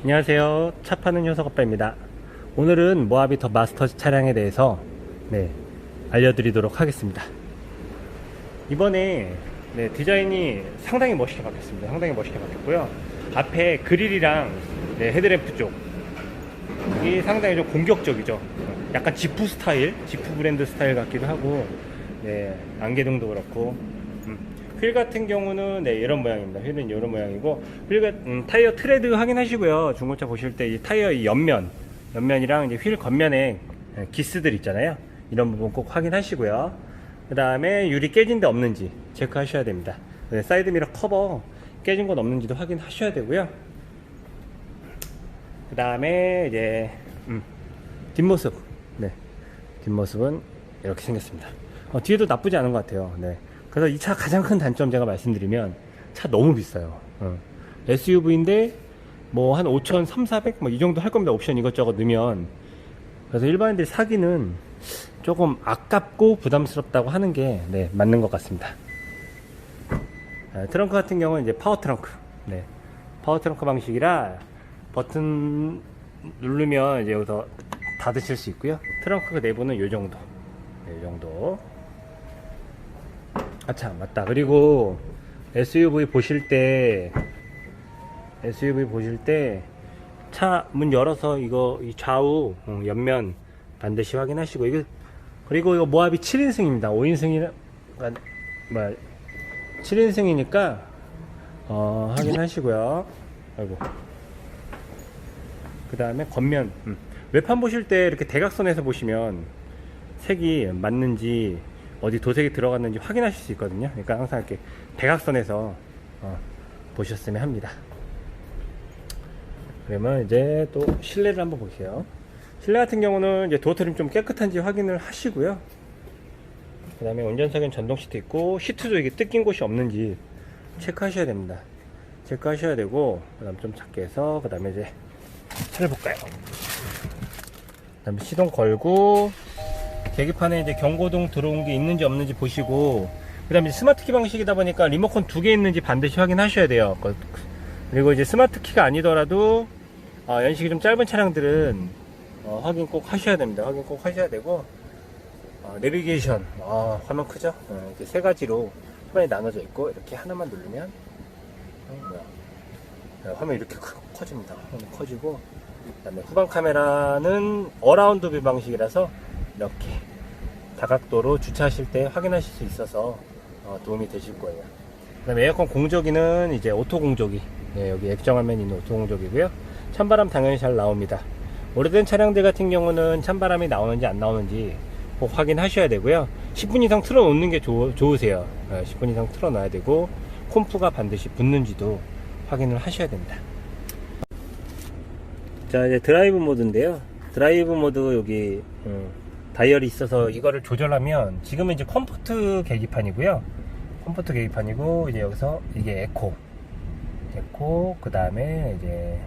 안녕하세요. 차 파는 효석 아빠입니다. 오늘은 모하비 더 마스터즈 차량에 대해서 네, 알려드리도록 하겠습니다. 이번에 네, 디자인이 상당히 멋있게 바뀌었습니다. 상당히 멋있게 바뀌었고요. 앞에 그릴이랑 네, 헤드램프 쪽 이게 상당히 좀 공격적이죠. 약간 지프 스타일, 지프 브랜드 스타일 같기도 하고 네, 안개등도 그렇고 음, 휠 같은 경우는 네, 이런 모양입니다. 휠은 이런 모양이고 휠 같- 음, 타이어 트레드 확인하시고요. 중고차 보실 때 이 타이어 이 옆면, 옆면이랑 이제 휠 겉면에 예, 기스들 있잖아요. 이런 부분 꼭 확인하시고요. 그 다음에 유리 깨진 데 없는지 체크하셔야 됩니다. 네, 사이드 미러 커버 깨진 건 없는지도 확인하셔야 되고요. 그 다음에 이제 음, 뒷모습, 네, 뒷모습은 이렇게 생겼습니다. 어, 뒤에도 나쁘지 않은 것 같아요. 네. 그래서 이 차 가장 큰 단점 제가 말씀드리면 차 너무 비싸요. 어. SUV인데 뭐 한 5천 3, 400 뭐 이 정도 할 겁니다. 옵션 이것저것 넣으면. 그래서 일반인들이 사기는 조금 아깝고 부담스럽다고 하는 게 네, 맞는 것 같습니다. 아, 트렁크 같은 경우는 이제 파워 트렁크. 네. 파워 트렁크 방식이라 버튼 누르면 이제 여기서 닫으실 수 있고요. 트렁크 내부는 이 정도. 네, 이 정도. 아차, 맞다. 그리고 SUV 보실 때 SUV 보실 때 차 문 열어서 이거 이 좌우 어, 옆면 반드시 확인하시고 이거 그리고 이거 모하비 7인승입니다. 5인승이나 뭐 7인승이니까 어, 확인하시고요. 아이고. 그 다음에 겉면 음. 외판 보실 때 이렇게 대각선에서 보시면 색이 맞는지 어디 도색이 들어갔는지 확인하실 수 있거든요. 그러니까 항상 이렇게 대각선에서 어, 보셨으면 합니다. 그러면 이제 또 실내를 한번 볼게요. 실내 같은 경우는 이제 도어 트림 좀 깨끗한지 확인을 하시고요. 그 다음에 운전석엔 전동 시트 있고 시트도 이게 뜯긴 곳이 없는지 체크하셔야 됩니다. 체크하셔야 되고 그 다음 좀 작게 해서 그 다음에 이제 차를 볼까요? 그 다음에 시동 걸고 계기판에 이제 경고등 들어온 게 있는지 없는지 보시고 그 다음에 스마트 키 방식이다 보니까 리모컨 두 개 있는지 반드시 확인하셔야 돼요. 그- 그리고 이제 스마트 키가 아니더라도 어, 연식이 좀 짧은 차량들은 어, 확인 꼭 하셔야 됩니다. 확인 꼭 하셔야 되고 어, 내비게이션 아, 화면 크죠? 어, 이렇게 세 가지로 화면이 나눠져 있고 이렇게 하나만 누르면 어. 네, 화면이 이렇게 크- 커집니다. 화면이 커지고 그다음에 후방 카메라는 어라운드 뷰 방식이라서 이렇게 다각도로 주차하실 때 확인하실 수 있어서 어, 도움이 되실 거예요. 그다음에 에어컨 공조기는 이제 오토 공조기 네, 여기 액정화면 있는 오토 공조기고요. 찬바람 당연히 잘 나옵니다. 오래된 차량들 같은 경우는 찬바람이 나오는지 안 나오는지 꼭 확인하셔야 되고요. 10분 이상 틀어놓는 게 좋, 좋으세요. 어, 10분 이상 틀어놔야 되고 콤프가 반드시 붙는지도 확인을 하셔야 됩니다. 자 이제 드라이브 모드인데요. 드라이브 모드 여기 음, 다이얼이 있어서 이거를 조절하면 지금은 이제 컴포트 계기판이고요. 컴포트 계기판이고 이제 여기서 이게 에코, 에코 그 다음에 이제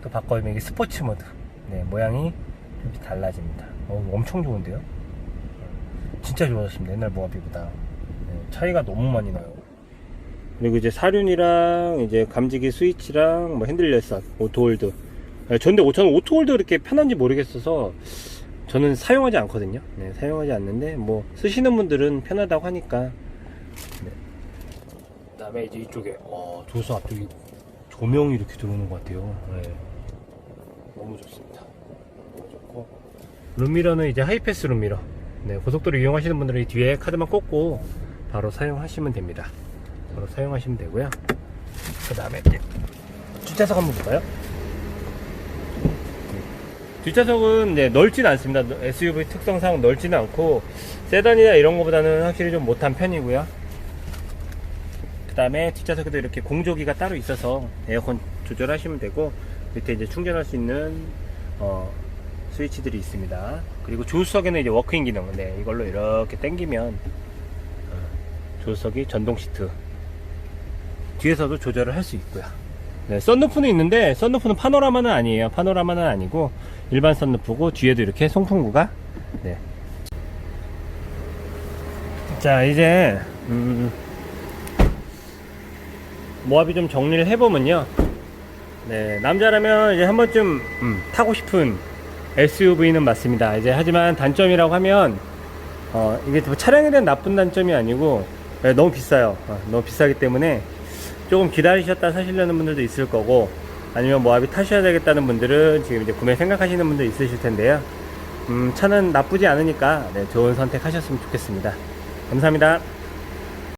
또 바꿔주면 이게 스포츠 모드. 네 모양이 좀 달라집니다. 어, 엄청 좋은데요? 진짜 좋아졌습니다. 옛날 모하비보다 네, 차이가 너무 많이 나요. 그리고 이제 사륜이랑 이제 감지기 스위치랑 뭐 핸들 열선, 오토홀드. 네, 전데 저는 오토홀드 그렇게 편한지 모르겠어서 저는 사용하지 않거든요. 네, 사용하지 않는데 뭐 쓰시는 분들은 편하다고 하니까. 네. 그 다음에 이제 이쪽에 어, 조수 앞쪽에 조명이 이렇게 들어오는 것 같아요. 네. 너무 좋습니다. 너무 좋고 룸미러는 이제 하이패스 룸미러. 네, 고속도로 이용하시는 분들은 이 뒤에 카드만 꽂고 바로 사용하시면 됩니다. 바로 사용하시면 되고요. 그 다음에 뒷좌석 한번 볼까요? 뒷좌석은 이제 넓진 않습니다. SUV 특성상 넓지는 않고 세단이나 이런 거보다는 확실히 좀 못한 편이고요. 그 다음에 뒷좌석에도 이렇게 공조기가 따로 있어서 에어컨 조절하시면 되고 밑에 이제 충전할 수 있는 어, 스위치들이 있습니다. 그리고 조수석에는 이제 워크인 기능, 네, 이걸로 이렇게 당기면 어, 조수석이 전동 시트 뒤에서도 조절을 할 수 있고요. 네, 썬루프는 있는데 썬루프는 파노라마는 아니에요. 파노라마는 아니고 일반 썬루프고 뒤에도 이렇게 송풍구가 네. 자 이제 음, 모합이 좀 정리를 해보면요. 네, 남자라면 이제 한 번쯤 음, 타고 싶은 SUV는 맞습니다. 이제 하지만 단점이라고 하면 어, 이게 뭐 차량에 대한 나쁜 단점이 아니고 네, 너무 비싸요. 어, 너무 비싸기 때문에 조금 기다리셨다 사시려는 분들도 있을 거고 아니면 모하비 타셔야 되겠다는 분들은 지금 이제 구매 생각하시는 분들 있으실 텐데요. 음, 차는 나쁘지 않으니까 네, 좋은 선택하셨으면 좋겠습니다. 감사합니다.